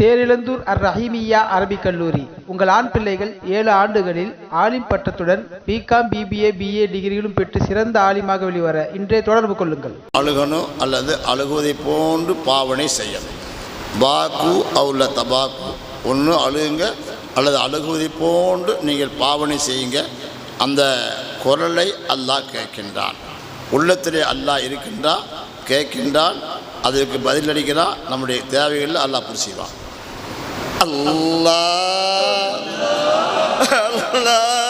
தேரிழந்தூர் அர் ரஹீமியா அரபிக் கல்லூரி. உங்கள் ஆண் பிள்ளைகள் ஏழு ஆண்டுகளில் ஆலிம் பட்டத்துடன் பிகாம் பிபிஏ பிஏ டிகிரிகளும் பெற்று சிறந்த ஆலிமாக வெளிவர இன்றே தொடர்பு கொள்ளுங்கள். அழுகணும் அல்லது அழுகுவதை போன்று பாவனை செய்யணும். பாக்கு அவுல தபாக்கு. ஒன்று அழுகுங்க அல்லது அழுகுவதை போன்று நீங்கள் பாவனை செய்யுங்க. அந்த குரலை அல்லாஹ் கேட்கின்றான். உள்ளத்திலே அல்லாஹ் இருக்கின்றான் கேட்கின்றான் அதற்கு பதிலளிக்கிறான். நம்முடைய தேவைகளில் அல்லாஹ் புரிசிவான் আল্লাহ আল্লাহ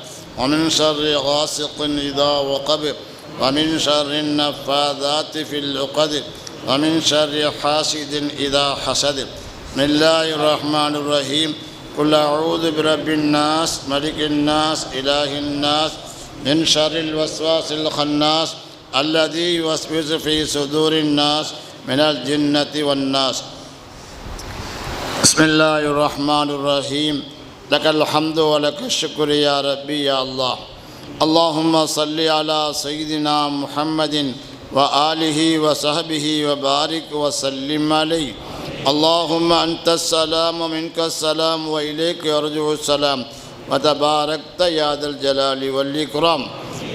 ومن شر غاسق إذا وقب ومن شر النفاذات في العقد ومن شر حاسد إذا حسد. بسم الله الرحمن الرحيم. قل أعوذ برب الناس ملك الناس إله الناس من شر الوسواس الخناس الذي يوسوس في صدور الناس من الجنة والناس. بسم الله الرحمن الرحيم. لك الحمد ولك الشكر يا ربي يا الله. اللهم صل على سيدنا محمد وآله وصحبه وبارك وسلم عليه. اللهم أنت السلام ومنك السلام وإليك يرجع السلام. وتباركت يا ذا الجلال والإكرام.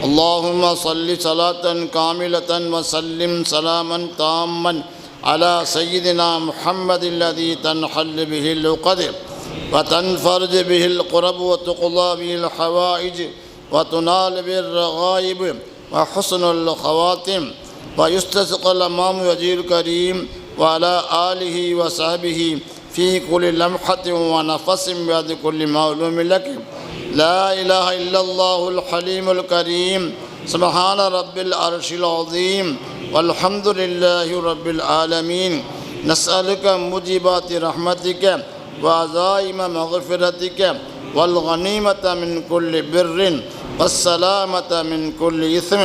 اللهم صل صلاة كاملة وسلم سلاما تاما على سيدنا محمد الذي تنحل به العقد وتنفرج به القرب وتقضى به الحوائج وتنال به الرغائب وحسن الخواتم. ويستسقى الأمام وجه الكريم وعلى آله وصحبه في كل لمحة ونفس بعد كل معلوم لك. لا إله إلا الله الحليم الكريم. سبحان رب العرش العظيم. والحمد لله رب العالمين. نسألك موجبات رحمتك وعزائم مغفرتك والغنيمة من كل بر والسلامة من كل إثم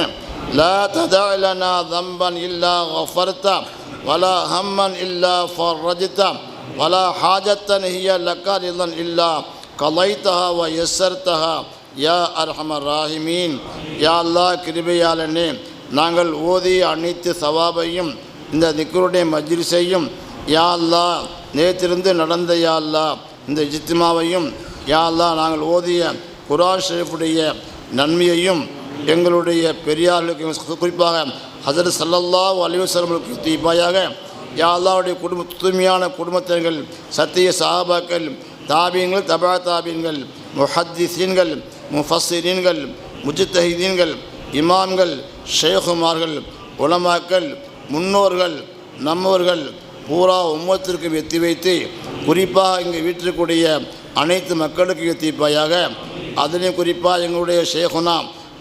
لا تدع لنا ذنبا إلا غفرته ولا هما إلا فرجته ولا حاجة هي لك رضا إلا قضيتها ويسرتها யா அர்ஹமர் ராஹிமீன் யா அல்லாஹ் கிருபையாளனே நாங்கள் ஓதிய அனைத்து சவாபையும் இந்த திக்கருடைய மஜ்லிஸையும் யா அல்லா நேற்றிருந்து நடந்த யா இந்த இஜ்திமாவையும் யா அல்லாஹ் நாங்கள் ஓதிய குரான் ஷரீஃபுடைய நன்மையையும் எங்களுடைய பெரியார்களுக்கு குறிப்பாக ஹசரத் சல்லல்லா அலைஹி தீபாயாக யா அல்லாஹ்வுடைய குடும்ப தூய்மையான குடும்பத்தினர்கள் சத்திய சஹாபாக்கள் தாபீன்கள் தபா தாபீன்கள் முஹத்திசீன்கள் முஃபஸ்ஸிரீன்கள் முஜித்தஹீதீன்கள் இமாம்கள் ஷேகுமார்கள் உலமாக்கள் முன்னோர்கள் நம்மோர்கள் பூரா உம்மத்திற்கு எத்தி வைத்து குறிப்பாக இங்கே வீட்டிற்குடைய அனைத்து மக்களுக்கு எத்திப்பாயாக அதிலையும் குறிப்பாக எங்களுடைய ஷேகுனா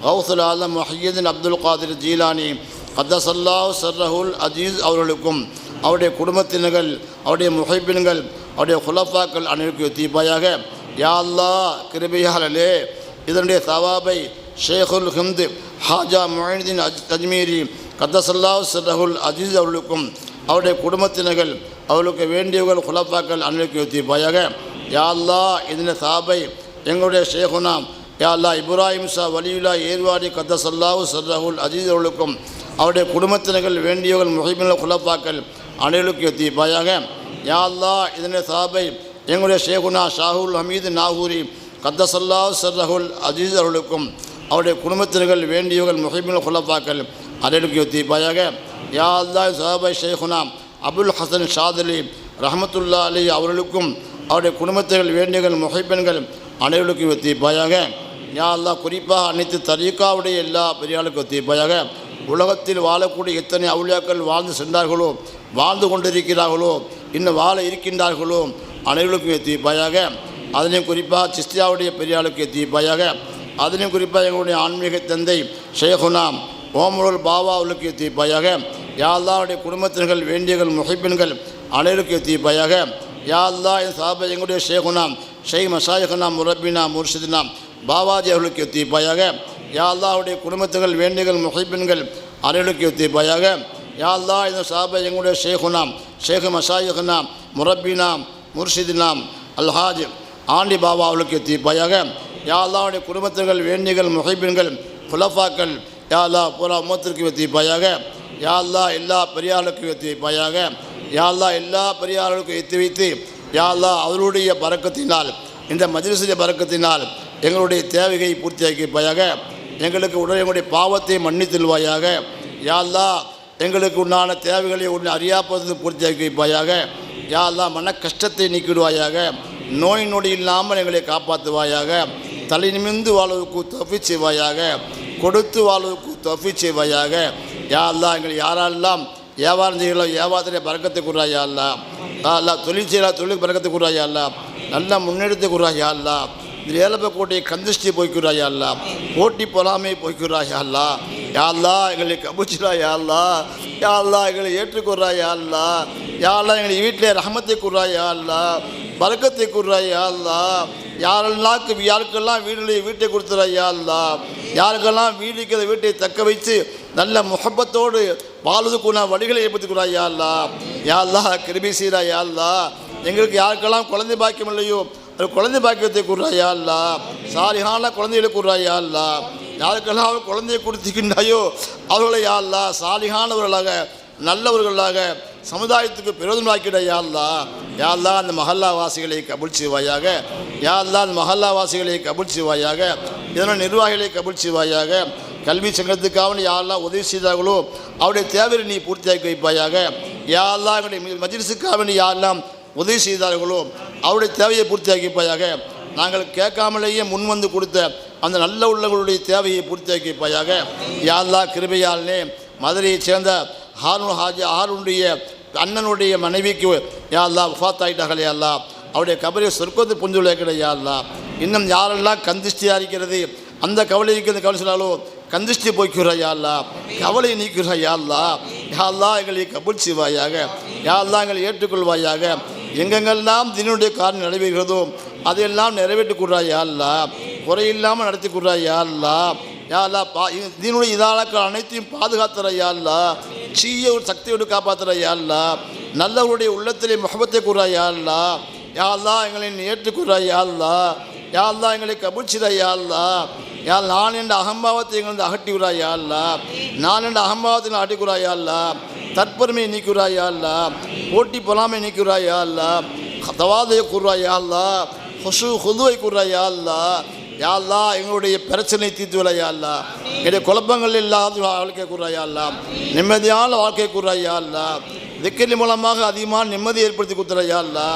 கௌசுல் ஆலம் மஹீதீன் அப்துல் காதிர் ஜீலானி கத்தசல்லாஹ் சர்ரஹுல் அஜீஸ் அவர்களுக்கும் அவருடைய குடும்பத்தினர்கள் அவருடைய முகைப்பின்கள் அவருடைய குலப்பாக்கள் அனைவருக்கும் எத்திப்பாயாக யாழ்லா அல்லாஹ் இதனுடைய சவாபை ஷேகுல் ஹிந்து ஹாஜா மொஹிதீன் அஜ் அஜ்மீரி கத்தசல்லாஹ் சர்ரஹுல் அஜீஸ் அவர்களுக்கும் அவருடைய குடும்பத்தினர்கள் அவர்களுக்கு வேண்டியவர்கள் குலப்பாக்கள் அன்றைக்கு வைத்திருப்பாயாக யாழ்லா இதன சாபை எங்களுடைய ஷேகுனா யாழ்லா இப்ராஹிம் ஷா வலியுல்லா ஏர்வாடி கத்தசல்லாவு சர்ரஹுல் அஜீஸ் அவர்களுக்கும் அவருடைய குடும்பத்தினர்கள் வேண்டியவர்கள் முஹிபின் குலப்பாக்கள் அனைவருக்கும் எத்திப்பாயாக யாழ்லா அல்லாஹ் சாபை எங்களுடைய ஷேகுனா ஷாஹுல் ஹமீது நாகூரி கத்தசல்லா சர்ரஹுல் அஜீஸ் அவர்களுக்கும் அவருடைய குடும்பத்தினர்கள் வேண்டியவர்கள் முஹிபின் குலப்பாக்கள் அனைவருக்கும் எத்திப்பாயாக யா அல்லா சாபை ஷேகுனா அபுல் ஹசன் ஷாதலி ரஹமத்துல்லா அலி அவர்களுக்கும் அவருடைய குடும்பத்தினர்கள் வேண்டியவர்கள் முகைப்பெண்கள் அனைவருக்கும் எத்திப்பாயாக யா அல்லா குறிப்பாக அனைத்து தரீக்காவுடைய எல்லா பெரியாளுக்கும் எத்திப்பாயாக உலகத்தில் வாழக்கூடிய எத்தனை அவுளியாக்கள் வாழ்ந்து சென்றார்களோ வாழ்ந்து கொண்டிருக்கிறார்களோ இன்னும் வாழ இருக்கின்றார்களோ அனைவருக்கும் எத்திப்பாயாக அதிலையும் குறிப்பாக சிஸ்தியாவுடைய பெரியாளுக்கு எத்திப்பாயாக அதிலையும் குறிப்பாக எங்களுடைய ஆன்மீக தந்தை ஷேகுனாம் ஓமருள் பாபா அவர்களுக்கு தீப்பாயாக யாழ்தாவுடைய குடும்பத்தினர்கள் வேண்டியர்கள் முகைப்பெண்கள் அனைவருக்கு தீப்பாயாக யாழ்தா என் சாப எங்களுடைய ஷேகுனாம் ஷெய் மஷாயகுனா முரப்பினா முர்ஷிதினா பாபாஜி அவர்களுக்கு தீப்பாயாக யாழ்தாவுடைய குடும்பத்தினர்கள் வேண்டியர்கள் வேண்டிகள் முகைப்பெண்கள் அனைவருக்கு தீப்பாயாக யாழ்தா அல்லா இந்த சாப எங்களுடைய ஷேகுனாம் ஷேகு மஷாயகுனாம் முரப்பினாம் முர்ஷிதினாம் அல்ஹாஜ் ஆண்டி பாபா அவர்களுக்கு தீப்பாயாக யாழ்தாவுடைய குடும்பத்தினர்கள் வேண்டியர்கள் வேண்டிகள் முகைப்பெண்கள் குலஃபாக்கள் யா அல்லா பூரா மோத்திற்கு வெற்றி வைப்பாயாக யா அல்லா எல்லா பெரியார்களுக்கும் வெற்றி வைப்பாயாக யா அல்லா எல்லா பெரியார்களுக்கும் எத்தி வைத்து யா அல்லா அவருடைய பறக்கத்தினால் இந்த மஜ்லிஸுடைய பறக்கத்தினால் எங்களுடைய தேவையை பூர்த்தியாக்கி வைப்பாயாக எங்களுக்கு உடனே எங்களுடைய பாவத்தை மன்னித்தல்வாயாக யா அல்லா எங்களுக்கு உண்டான தேவைகளை உன்னை அறியாப்பது பூர்த்தியாக்கி வைப்பாயாக யா அல்லா மன கஷ்டத்தை நீக்கிடுவாயாக. நோய் நொடி இல்லாமல் எங்களை காப்பாற்றுவாயாக. தலை நிமிந்து வாழ்வுக்கு தப்பி செய்வாயாக. கொடுத்து வாழ்வதற்கு தொஃபி செய்வாயாக யா அல்லா எங்களை யாரெல்லாம் வியாபாரம் செய்கிறோம் வியாபாரத்திலே பறக்கத்தை கூறாயா அல்லா அல்லா தொழில் செய்கிறா தொழில் பறக்கத்தை கூறாயா அல்லா நல்ல முன்னெடுத்து கூறாயா அல்லா இந்த ஏலப்ப கோட்டையை கந்திஷ்டி போய்க்கிறா யா அல்லா போட்டி பொறாமை போய்க்கிறா யா அல்லா எங்களை கபுச்சிரா யாழ்லா யாழ்லா எங்களை ஏற்றுக்கொறா யா யாழ்லா எங்களை வீட்டிலே ரஹமத்தை கூறா யா பறக்கத்தை கூறா யா யாரெல்லாம் யாருக்கெல்லாம் வீடுலேயே வீட்டை கொடுத்துறா யா யாருக்கெல்லாம் வீடுக்கு வீட்டை தக்க வைத்து நல்ல முகப்பத்தோடு வாழ்வதுக்குள்ள வழிகளை ஏற்படுத்திக்கிறா யாழ்லா யாழ்லா கிருபி செய்கிறா யாழ்லா எங்களுக்கு யாருக்கெல்லாம் குழந்தை பாக்கியம் இல்லையோ அது குழந்தை பாக்கியத்தை கூறுறா யா அல்லா. சாலிகான குழந்தைகளை கூறுறா யா அல்லா. யாருக்கெல்லாம் அவர் குழந்தையை கொடுத்துக்கின்றாயோ அவர்களை யா அல்லா சாலிகானவர்களாக நல்லவர்களாக சமுதாயத்துக்கு பிரயோஜனமாக்கிட யா யாழ்லா அந்த மஹல்லா வாசிகளை கபுல் செய்வாயாக. யாழ்லா அந்த மஹல்லா வாசிகளை கபுல் செய்வாயாக. இதனால் நிர்வாகிகளை கபுல் செய்வாயாக. கல்வி சங்கத்துக்காக யாரெல்லாம் உதவி செய்தார்களோ அவருடைய தேவையை நீ பூர்த்தியாக்கி வைப்பாயாக. யாரெல்லாம் எங்களுடைய மஜிலிசுக்காக நீ யாரெல்லாம் உதவி செய்தார்களோ அவருடைய தேவையை பூர்த்தியாக்கி வைப்பாயாக. நாங்கள் கேட்காமலேயே முன் வந்து கொடுத்த அந்த நல்ல உள்ளவர்களுடைய தேவையை பூர்த்தியாக்கி வைப்பாயாக. யா கிருபையாலே மதுரையைச் சேர்ந்த ஹாரூன் ஹாஜி ஹாரூனுடைய அண்ணனுடைய மனைவிக்கு யா அல்லா வஃத் அல்லா அவருடைய கபரை சொர்க்கத்து புஞ்சுள்ள கிடையாது இன்னும் யாரெல்லாம் கந்திஷ்டியாக இருக்கிறது? அந்த கவலை இருக்கிறது கவலை சொன்னாலோ கந்திஷ்டி போய்க்கிற யாழ்லா கவலை நீக்கிற யாழ்லா யாழ்லா எங்களை கபுல் செய்வாயாக. யாழ்லா எங்களை ஏற்றுக்கொள்வாயாக. எங்கெங்கெல்லாம் தினுடைய காரணம் நடைபெறுகிறதோ அதையெல்லாம் நிறைவேற்றி கொடுறா யாழ்லா குறையில்லாமல் நடத்தி கொடுறா யாழ்லா யாழ்லா பா தினுடைய இதாளக்கள் அனைத்தையும் பாதுகாத்துற யாழ்லா சீய ஒரு சக்தியோடு காப்பாற்றுற யாழ்லா நல்லவருடைய உள்ளத்திலே முகபத்தை கூறா யாழ்லா யாழ்லா எங்களை நீ யாழ்லா யாழ்லா எங்களை கபுச்சிதா யாழ்லா யாழ் நான் என்ற அகம்பாவத்தை எங்களுக்கு அகட்டி விடா யாழ்லா நான் என்ற அகம்பாவத்தை அகட்டிக்குறா யாழ்லா தற்பெருமையை நீக்குறா யாழ்லா போட்டி பொறாமை நீக்குறா யாழ்லா தவாதையை கூறுறா யாழ்லா ஹொசு ஹுதுவை கூறுறா யாழ்லா யாழ்லா எங்களுடைய பிரச்சனை தீர்த்து விட யாழ்லா என்னுடைய குழப்பங்கள் இல்லாத வாழ்க்கை கூறுறா யாழ்லா நிம்மதியான வாழ்க்கை கூறுறா யாழ்லா திக்கலி மூலமாக அதிகமான நிம்மதி ஏற்படுத்தி கொடுத்துற யாழ்லா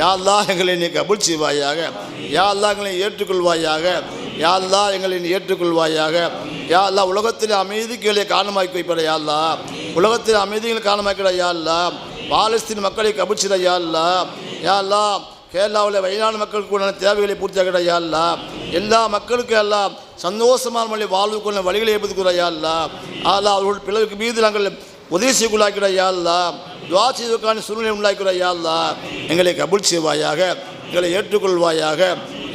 யாழ்லா எங்களை நீ கபுல் செய்வாயாக. யாழ்லா எங்களை ஏற்றுக்கொள்வாயாக. யாழ்லா எங்களை நீ ஏற்றுக்கொள்வாயாக. யாழ்லா உலகத்தில் அமைதிகளை காரணமாக்கி வைப்பட யாழ்லா உலகத்தில் அமைதிகளை காரணமாக்கிட யாழ்லா பாலஸ்தீன் மக்களை கபுச்சிட யாழ்லா யாழ்லா கேரளாவில் வயநாடு மக்களுக்கு உண்டான தேவைகளை பூர்த்தியாகிட யாழ்லா எல்லா மக்களுக்கும் எல்லாம் சந்தோஷமான மொழி வாழ்வுக்குள்ள வழிகளை ஏற்படுத்திக்கிற யாழ்லா ஆலா அவர்கள் பிள்ளைகளுக்கு மீது நாங்கள் உதவி செய்யக்குள்ளாக்கிட யாழ்லா துவா செய்வதற்கான சூழ்நிலை உண்டாக்கிற யாழ்லா எங்களை கபுல் செய்வாயாக எங்களை ஏற்றுக்கொள்வாயாக.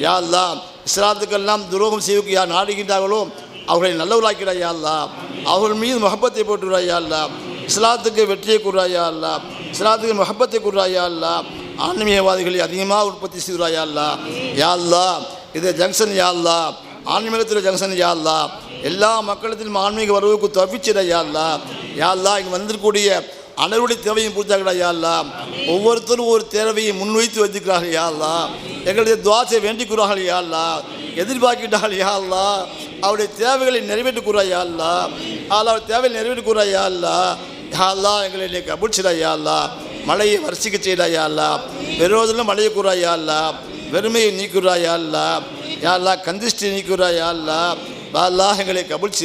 யாழ்லா இஸ்லாத்துக்கெல்லாம் துரோகம் செய்வதற்கு யார் நாடுகின்றார்களோ அவர்களை நல்லவர்களாக்கிற யாழ்லா அவர்கள் மீது முகப்பத்தை போட்டுறா யாழ்லா இஸ்லாத்துக்கு வெற்றியை கூறாயா அல்லா இஸ்லாத்துக்கு முகப்பத்தை கூறாயா அல்லா ஆன்மீகவாதிகளை அதிகமாக உற்பத்தி செய்கிறாயா அல்லா யாழ்லா இது ஜங்ஷன் யாழ்லா ஆன்மீகத்தில் ஜங்ஷன் யாழ்லா எல்லா மக்களத்திலும் ஆன்மீக வரவுக்கு தவிச்சிட யாழ்லா யாழ்லா இங்கே வந்திருக்கக்கூடிய அனைவருடைய தேவையும் பூர்த்தியாகடா யா ஒவ்வொருத்தரும் ஒரு தேவையை முன்வைத்து வைத்துக்கிறார்கள் யா எங்களுடைய துவாசை வேண்டிக்கிறார்கள் யா அல்லா யாழ்லாம் யா அவருடைய தேவைகளை நிறைவேற்றி கூறா யா அல்லா அவர் தேவையை நிறைவேற்றி கூறா யா யா எங்களை நீ கபுச்சிடா யா மழையை வரிசிக்க செய்டா யா வெறுவதிலும் மழையை கூறா யா வெறுமையை நீக்குறா யா அல்லா கந்திஷ்டி நீக்குறா யா அல்லா எங்களை கபுல்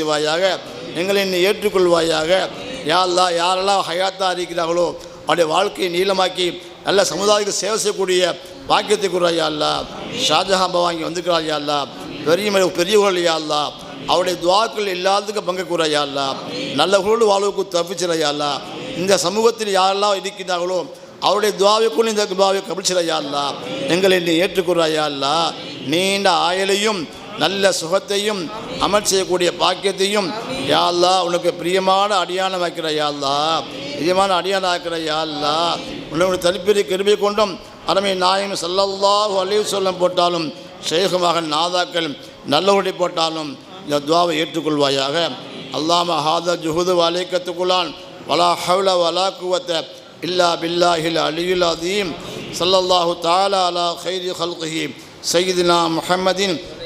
எங்களை நீ ஏற்றுக்கொள்வாயாக யா அல்லா யாரெல்லாம் ஹயாத்தாக இருக்கிறார்களோ அவருடைய வாழ்க்கையை நீளமாக்கி நல்ல சமுதாயத்துக்கு சேவை செய்யக்கூடிய வாக்கியத்தை கூறா யா அல்லா. ஷாஜஹான் பவாங்கி வந்துக்கிறார் யா அல்லா. பெரிய பெரியவர்கள் யா அல்லா. அவருடைய துவாக்கள் எல்லாத்துக்கும் பங்கு கூறா யா அல்லா. நல்லவர்களோடு வாழ்வுக்கு தப்பிச்சிட யா அல்லா. இந்த சமூகத்தில் யாரெல்லாம் இருக்கிறார்களோ அவருடைய துவாவைக்குள் இந்த துவாவை கபிச்சிட யா அல்லா. எங்களை நீ ஏற்றுக்கூறா யா அல்லா. நீண்ட ஆயலையும் நல்ல சுகத்தையும் அமல் செய்யக்கூடிய பாக்கியத்தையும் யாழ்லா உனக்கு பிரியமான அடியானம் வைக்கிற யாழ்லா பிரியமான அடியானம் ஆக்கிற யாழ்லா உன்னுடைய தனிப்பெரிய கிருபி கொண்டும் அருமை நாயம் சல்லல்லாஹு அலி சொல்லம் போட்டாலும் ஷேகுமாக நாதாக்கள் நல்லபடி போட்டாலும் இந்த துவாவை ஏற்றுக்கொள்வாயாக. அல்லாம ஹாத ஜுஹுது வலைக்கத்துக்குள்ளான். வலா ஹவுல வலா குவத்தை இல்லா பில்லாஹில் அலியுல் அதீம் சல்லல்லாஹு தாலா அலா ஹைரி ஹல்கஹி சையீதினா முஹம்மதின்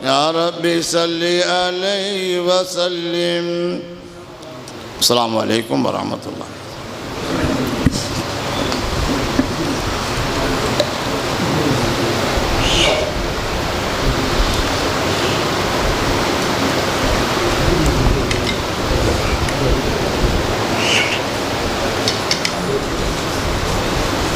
يا رب صل عليه وسلم. السلام عليكم ورحمة الله.